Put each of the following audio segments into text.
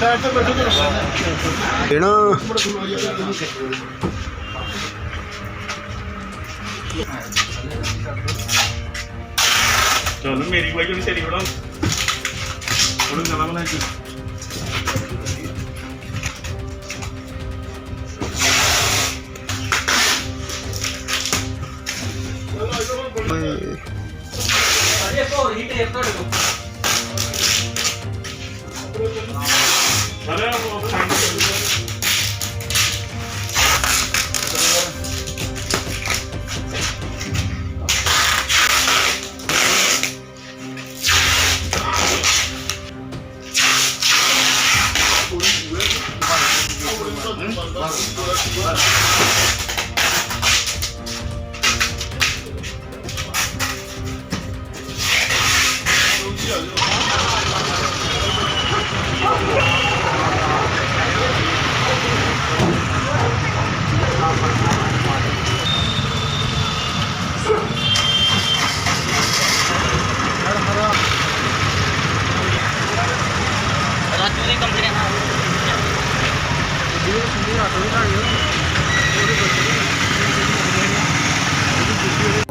Side ਤੇ ਬੈਠੋ ਦੇਣਾ ਚਲ ਮੇਰੀ ਕੋਈ ਨਹੀਂ ਤੇਰੀ ਬਣਾ। ਉਹਨੂੰ ਗਲਾ ਬਣਾ ਕੇ। ਓਏ ਅਰੇ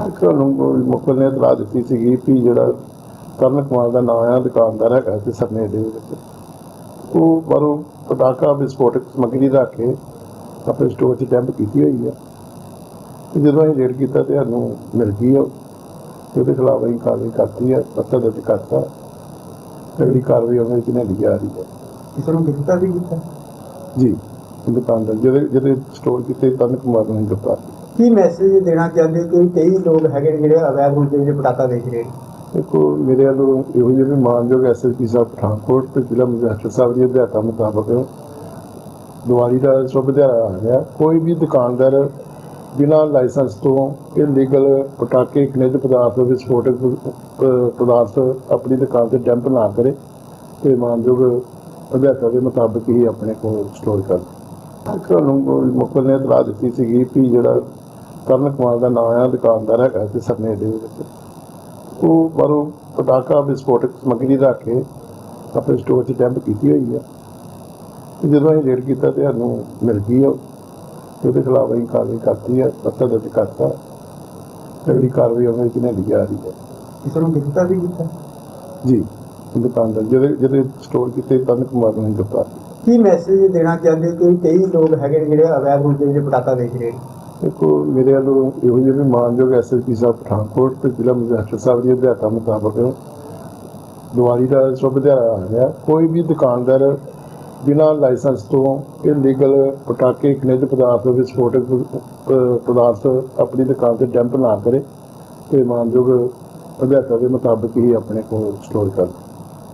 ਤੁਹਾਨੂੰ ਕੋਈ ਮੁਖਬਰ ਨੇ ਇਤਲਾਹ ਦਿੱਤੀ ਸੀਗੀ ਕਿ ਜਿਹੜਾ ਕਰਨ ਕੁਮਾਰ ਦਾ ਨਾਮ ਆ ਦੁਕਾਨਦਾਰ ਹੈਗਾ ਤੇ ਸਰਨੇ ਦੇ ਵਿੱਚ। ਉਹ ਬਾਹਰੋਂ ਪਟਾਕਾ ਵਿਸਫੋਟਕ ਸਮੱਗਰੀ ਰੱਖ ਕੇ ਆਪਣੇ ਸਟੋਰ 'ਚ ਡੰਪ ਕੀਤੀ ਹੋਈ ਆ। ਤੇ ਜਦੋਂ ਅਸੀਂ ਰੇਡ ਕੀਤਾ ਤੇ ਸਾਨੂੰ ਮਿਲ ਗਈ ਉਹ ਉਹਦੇ ਖਿਲਾਫ ਅਸੀਂ ਕਾਰਵਾਈ ਕਰਤੀ ਹੈ ਪੱਤਰ ਦਰਜ ਕਰਤਾ। ਅਗਲੀ ਕਾਰਵਾਈ ਉਹਨਾਂ ਵਿੱਚ ਨਹੀਂ ਜਾ ਰਹੀ ਹੈ ਕਿਸੇ ਨੂੰ ਗ੍ਰਿਫਤਾਰ ਵੀ ਕੀਤਾ? ਜੀ। ਦੁਕਾਨਦਾਰ ਜਿਹਦੇ ਜਿਹਦੇ ਸਟੋਰ ਕੀਤੇ ਕਰਨ ਕੁਮਾਰ ਨੂੰ ਗ੍ਰਿਫਤਾਰ ਕੀਤਾ ਕੀ ਮੈਸੇਜ ਦੇਣਾ ਚਾਹੁੰਦੇ ਕਿ ਕਈ ਲੋਕ ਹੈਗੇ ਨੇ ਜਿਹੜੇ ਅਵੈਧ ਰੂਪ ਦੇ ਵਿੱਚ ਪਟਾਕਾ ਵੇਚ ਰਹੇ ਨੇ? ਦੇਖੋ ਮੇਰੇ ਵੱਲੋਂ ਇਹੋ ਜਿਹੇ ਵੀ ਮਾਨਯੋਗ ਐਸਐਸਪੀ ਸਾਹਿਬ ਪਠਾਨਕੋਟ ਤੇ ਜ਼ਿਲ੍ਹਾ ਮੈਜਿਸਟਰੇਟ ਸਾਹਿਬ ਦੀ ਹਦਾਇਤਾਂ ਮੁਤਾਬਕ ਦੀਵਾਲੀ ਦਾ ਸ਼ੁਭ ਦਿਹਾੜਾ ਆ ਗਿਆ ਕੋਈ ਵੀ ਦੁਕਾਨਦਾਰ ਬਿਨਾਂ ਲਾਇਸੈਂਸ ਤੋਂ ਇਲੀਗਲ ਪਟਾਕੇ ਖਣਿਜ ਪਦਾਰਥ ਵਿਸਫੋਟਕ ਪ- ਪਦਾਰਥ ਆਪਣੀ ਦੁਕਾਨ ਤੇ ਡੰਪ ਨਾ ਕਰੇ ਤੇ ਮਾਨਯੋਗ ਹਦਾਇਤਾਂ ਦੇ ਮੁਤਾਬਕ ਹੀ ਆਪਣੇ ਕੋਲ ਸਟੋਰ ਕਰ ਤੁਹਾਨੂੰ ਮੁਖਬਰ ਨੇ ਇਤਲਾਹ ਦਿੱਤੀ ਸੀਗੀ ਕਿ ਜਿਹੜਾ ਕਰਨ ਕੁਮਾਰ ਦਾ ਨਾਮ ਆ ਦੁਕਾਨਦਾਰ ਹੈਗਾ ਤੇ ਸਰਨੇ ਦੇ ਵਿੱਚ। ਉਹ ਬਾਹਰੋਂ ਪਟਾਕਾ ਵਿਸਫੋਟਕ ਸਮੱਗਰੀ ਰੱਖ ਕੇ ਆਪਣੇ ਸਟੋਰ 'ਚ ਡੰਪ ਕੀਤੀ ਹੋਈ ਆ। ਤੇ ਜਦੋਂ ਅਸੀਂ ਰੇਡ ਕੀਤਾ ਤੇ ਸਾਨੂੰ ਮਿਲ ਗਈ ਉਹ ਉਹਦੇ ਖਿਲਾਫ ਅਸੀਂ ਕਾਰਵਾਈ ਕਰਤੀ ਹੈ ਪੱਤਰ ਦਰਜ ਕਰਤਾ। ਅਗਲੀ ਕਾਰਵਾਈ ਉਹਨਾਂ ਵਿੱਚ ਨਹੀਂ ਰਹੀ ਹੈ ਕਿਸੇ ਨੂੰ ਗ੍ਰਿਫਤਾਰ ਵੀ ਕੀਤਾ? ਜੀ ਦੁਕਾਨਦਾਰ ਜਿਹਦੇ ਜਿਹਦੇ ਸਟੋਰ ਕੀਤੇ ਤਨ ਕੁਮਾਰ ਨੂੰ ਗ੍ਰਿਫਤਾਰ ਕੀ ਮੈਸੇਜ ਦੇਣਾ ਚਾਹੁੰਦੇ ਕਿ ਕਈ ਲੋਕ ਹੈਗੇ ਨੇ ਜਿਹੜੇ ਅਵੈਧ ਰੂਪ ਦੇ ਵਿੱਚ ਪਟਾਕਾ ਵੇਚ ਰਹੇ ਨੇ? ਦੇਖੋ, ਮੇਰੇ ਵੱਲੋਂ ਇਹੋ ਜਿਹੇ ਵੀ ਮਾਨਯੋਗ ਐਸਐਸਪੀ ਸਾਹਿਬ ਪਠਾਨਕੋਟ ਤੇ ਜ਼ਿਲ੍ਹਾ ਮਜਿਸਟਰ ਸਾਹਿਬ ਦੀ ਹਦਾਇਤਾਂ ਮੁਤਾਬਕ ਦੀਵਾਲੀ ਦਾ ਸ਼ੁਭ ਦਿਹਾੜਾ ਆ ਗਿਆ ਕੋਈ ਵੀ ਦੁਕਾਨਦਾਰ ਬਿਨਾਂ ਲਾਇਸੈਂਸ ਤੋਂ ਇਲੀਗਲ ਪਟਾਕੇ, ਖਣਿਜ ਪਦਾਰਥ ਵਿਸਫੋਟਕ ਪਦਾਰਥ ਆਪਣੀ ਦੁਕਾਨ ਤੇ ਡੰਪ ਨਾ ਕਰੇ ਤੇ ਮਾਨਯੋਗ ਹਦਾਇਤਾਂ ਦੇ ਮੁਤਾਬਕ ਹੀ ਆਪਣੇ ਕੋਲ ਸਟੋਰ ਕਰ